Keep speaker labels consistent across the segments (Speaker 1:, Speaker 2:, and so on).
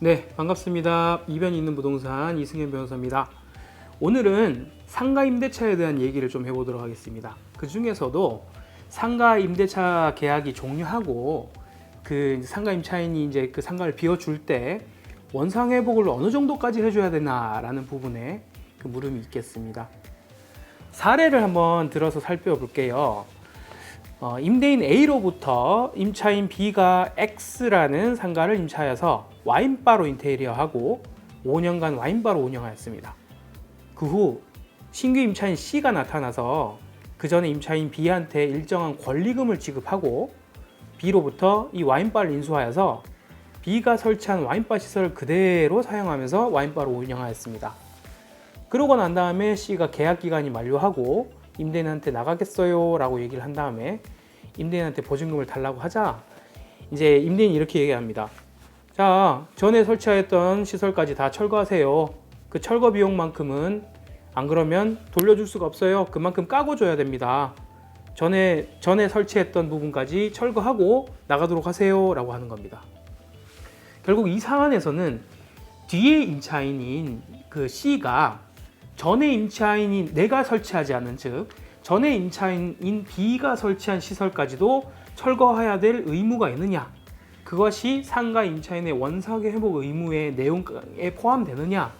Speaker 1: 네, 반갑습니다. 이변이 있는 부동산 이승현 변호사입니다. 오늘은 상가 임대차에 대한 얘기를 좀 해보도록 하겠습니다. 그 중에서도 상가 임대차 계약이 종료하고 그 상가 임차인이 이제 그 상가를 비워줄 때 원상 회복을 어느 정도까지 해줘야 되나라는 부분에 그 물음이 있겠습니다. 사례를 한번 들어서 살펴볼게요. 어, 임대인 A로부터 임차인 B가 X라는 상가를 임차하여서 와인바로 인테리어하고 5년간 와인바로 운영하였습니다. 그 후 신규 임차인 C가 나타나서 그 전에 임차인 B한테 일정한 권리금을 지급하고 B로부터 이 와인바를 인수하여서 B가 설치한 와인바 시설을 그대로 사용하면서 와인바로 운영하였습니다. 그러고 난 다음에 C가 계약 기간이 만료하고 임대인한테 나가겠어요 라고 얘기를 한 다음에 임대인한테 보증금을 달라고 하자 이제 임대인이 이렇게 얘기합니다. 자, 전에 설치하였던 시설까지 다 철거하세요. 그 철거 비용만큼은 안 그러면 돌려줄 수가 없어요. 그만큼 까고 줘야 됩니다. 전에 전에 설치했던 부분까지 철거하고 나가도록 하세요라고 하는 겁니다. 결국 이 사안에서는 뒤에 임차인인 그 C가 전에 임차인인 내가 설치하지 않은 즉 전에 임차인인 B가 설치한 시설까지도 철거해야 될 의무가 있느냐 그것이 상가 임차인의 원상의 회복 의무의 내용에 포함되느냐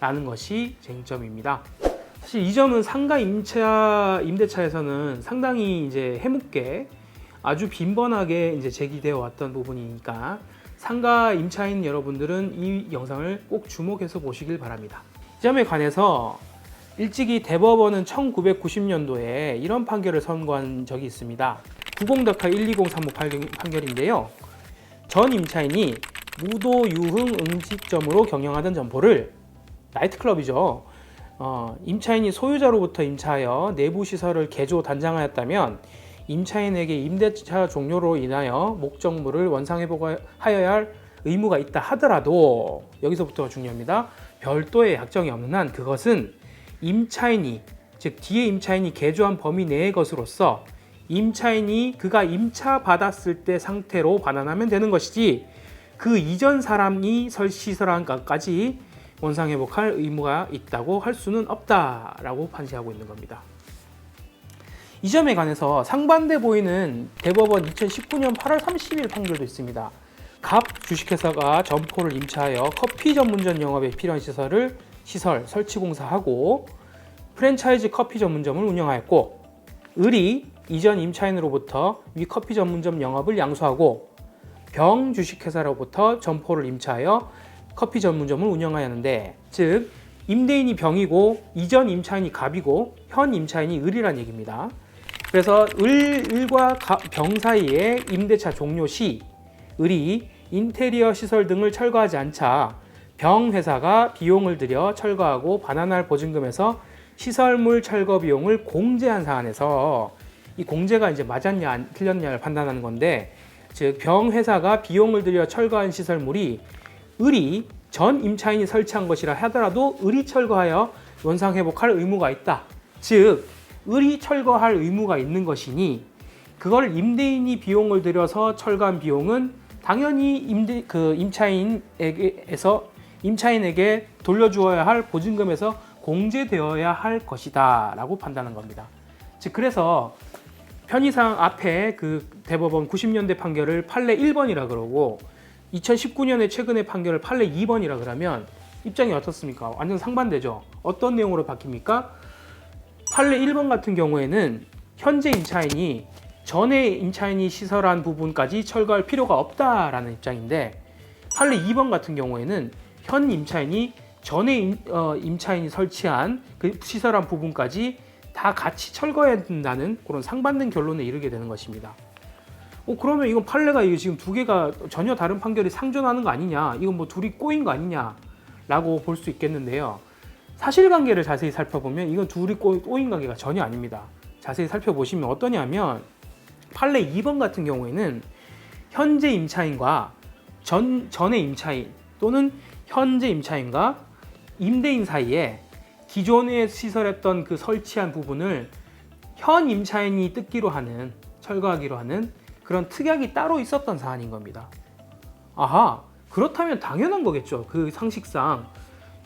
Speaker 1: 라는 것이 쟁점입니다. 사실 이 점은 상가 임차 임대차에서는 상당히 이제 해묵게 아주 빈번하게 이제 제기되어 왔던 부분이니까 상가 임차인 여러분들은 이 영상을 꼭 주목해서 보시길 바랍니다. 이 점에 관해서 일찍이 대법원은 1990년도에 이런 판결을 선고한 적이 있습니다. 구공덕화 1203호 판결인데요. 전 임차인이 무도 유흥 음식점으로 경영하던 점포를 나이트클럽이죠. 어, 임차인이 소유자로부터 임차하여 내부 시설을 개조 단장하였다면 임차인에게 임대차 종료로 인하여 목적물을 원상회복하여야 할 의무가 있다 하더라도 여기서부터가 중요합니다. 별도의 약정이 없는 한 그것은 임차인이 즉 뒤에 임차인이 개조한 범위 내의 것으로서 임차인이 그가 임차 받았을 때 상태로 반환하면 되는 것이지 그 이전 사람이 설 시설한 것까지 원상 회복할 의무가 있다고 할 수는 없다라고 판시하고 있는 겁니다. 이 점에 관해서 상반돼 보이는 대법원 2019년 8월 30일 판결도 있습니다. 갑 주식회사가 점포를 임차하여 커피 전문점 영업에 필요한 시설을 시설 설치 공사하고 프랜차이즈 커피 전문점을 운영하였고 을이 이전 임차인으로부터 위 커피 전문점 영업을 양수하고 병 주식회사로부터 점포를 임차하여 커피 전문점을 운영하였는데 즉 임대인이 병이고 이전 임차인이 갑이고 현 임차인이 을이란 얘기입니다. 그래서 을, 을과 가- 병 사이에 임대차 종료 시 을이 인테리어 시설 등을 철거하지 않자 병 회사가 비용을 들여 철거하고 반환할 보증금에서 시설물 철거 비용을 공제한 사안에서 이 공제가 이제 맞았냐 안- 틀렸냐를 판단하는 건데 즉 병 회사가 비용을 들여 철거한 시설물이 을이 전 임차인이 설치한 것이라 하더라도 을이 철거하여 원상 회복할 의무가 있다. 즉 을이 철거할 의무가 있는 것이니 그걸 임대인이 비용을 들여서 철거한 비용은 당연히 임대 그 임차인에게에서 임차인에게 돌려주어야 할 보증금에서 공제되어야 할 것이다 라고 판단한 겁니다. 즉 그래서 편의상 앞에 그 대법원 90년대 판결을 판례 1번이라 그러고 2019년에 최근의 판결을 판례 2번이라 그러면 입장이 어떻습니까? 완전 상반되죠. 어떤 내용으로 바뀝니까? 판례 1번 같은 경우에는 현재 임차인이 전에 임차인이 시설한 부분까지 철거할 필요가 없다라는 입장인데 판례 2번 같은 경우에는 현 임차인이 전에 임, 어, 임차인이 설치한 그 시설한 부분까지 다 같이 철거해야 된다는 그런 상반된 결론에 이르게 되는 것입니다. 어, 그러면 이건 판례가 이게 지금 두 개가 전혀 다른 판결이 상존하는 거 아니냐? 이건 뭐 둘이 꼬인 거 아니냐라고 볼 수 있겠는데요. 사실관계를 자세히 살펴보면 이건 둘이 꼬- 꼬인 관계가 전혀 아닙니다. 자세히 살펴보시면 어떠냐면 판례 2번 같은 경우에는 현재 임차인과 전 전의 임차인 또는 현재 임차인과 임대인 사이에 기존에 시설했던 그 설치한 부분을 현 임차인이 뜯기로 하는 철거하기로 하는 그런 특약이 따로 있었던 사안인 겁니다. 아하, 그렇다면 당연한 거겠죠. 그 상식상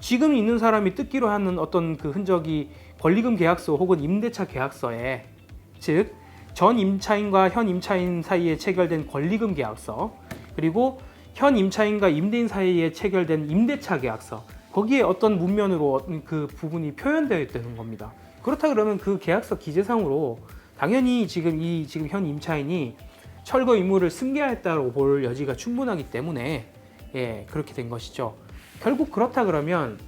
Speaker 1: 지금 있는 사람이 뜯기로 하는 어떤 그 흔적이 권리금 계약서 혹은 임대차 계약서에 즉 전 임차인과 현 임차인 사이에 체결된 권리금 계약서 그리고 현 임차인과 임대인 사이에 체결된 임대차 계약서 거기에 어떤 문면으로 그 부분이 표현되어 있다는 겁니다. 그렇다 그러면 그 계약서 기재상으로 당연히 지금 이 지금 현 임차인이 철거 의무를 승계했다고 볼 여지가 충분하기 때문에 예 그렇게 된 것이죠. 결국 그렇다 그러면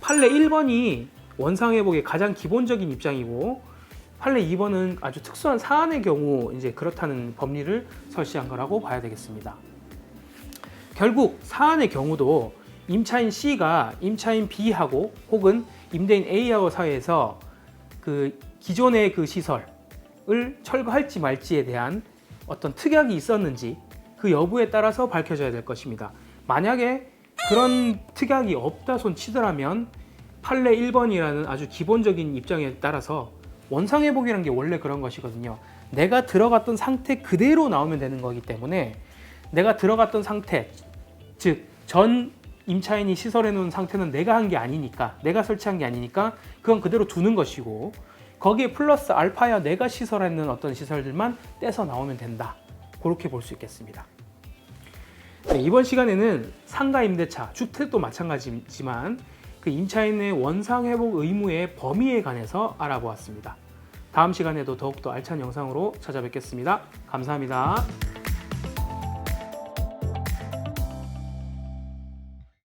Speaker 1: 판례 1번이 원상회복의 가장 기본적인 입장이고 판례 2번은 아주 특수한 사안의 경우 이제 그렇다는 법리를 설치한 거라고 봐야 되겠습니다. 결국 사안의 경우도 임차인 C가 임차인 B하고 혹은 임대인 A하고 사이에서 그 기존의 그 시설을 철거할지 말지에 대한 어떤 특약이 있었는지 그 여부에 따라서 밝혀져야 될 것입니다. 만약에 그런 특약이 없다 손 치더라면 판례 1번이라는 아주 기본적인 입장에 따라서 원상 회복이라는 게 원래 그런 것이거든요. 내가 들어갔던 상태 그대로 나오면 되는 거기 때문에 내가 들어갔던 상태, 즉 전 임차인이 시설해 놓은 상태는 내가 한 게 아니니까, 내가 설치한 게 아니니까 그건 그대로 두는 것이고 거기에 플러스 알파야 내가 시설했는 어떤 시설들만 떼서 나오면 된다. 그렇게 볼 수 있겠습니다. 네, 이번 시간에는 상가 임대차, 주택도 마찬가지지만 그 임차인의 원상 회복 의무의 범위에 관해서 알아보았습니다. 다음 시간에도 더욱더 알찬 영상으로 찾아뵙겠습니다. 감사합니다.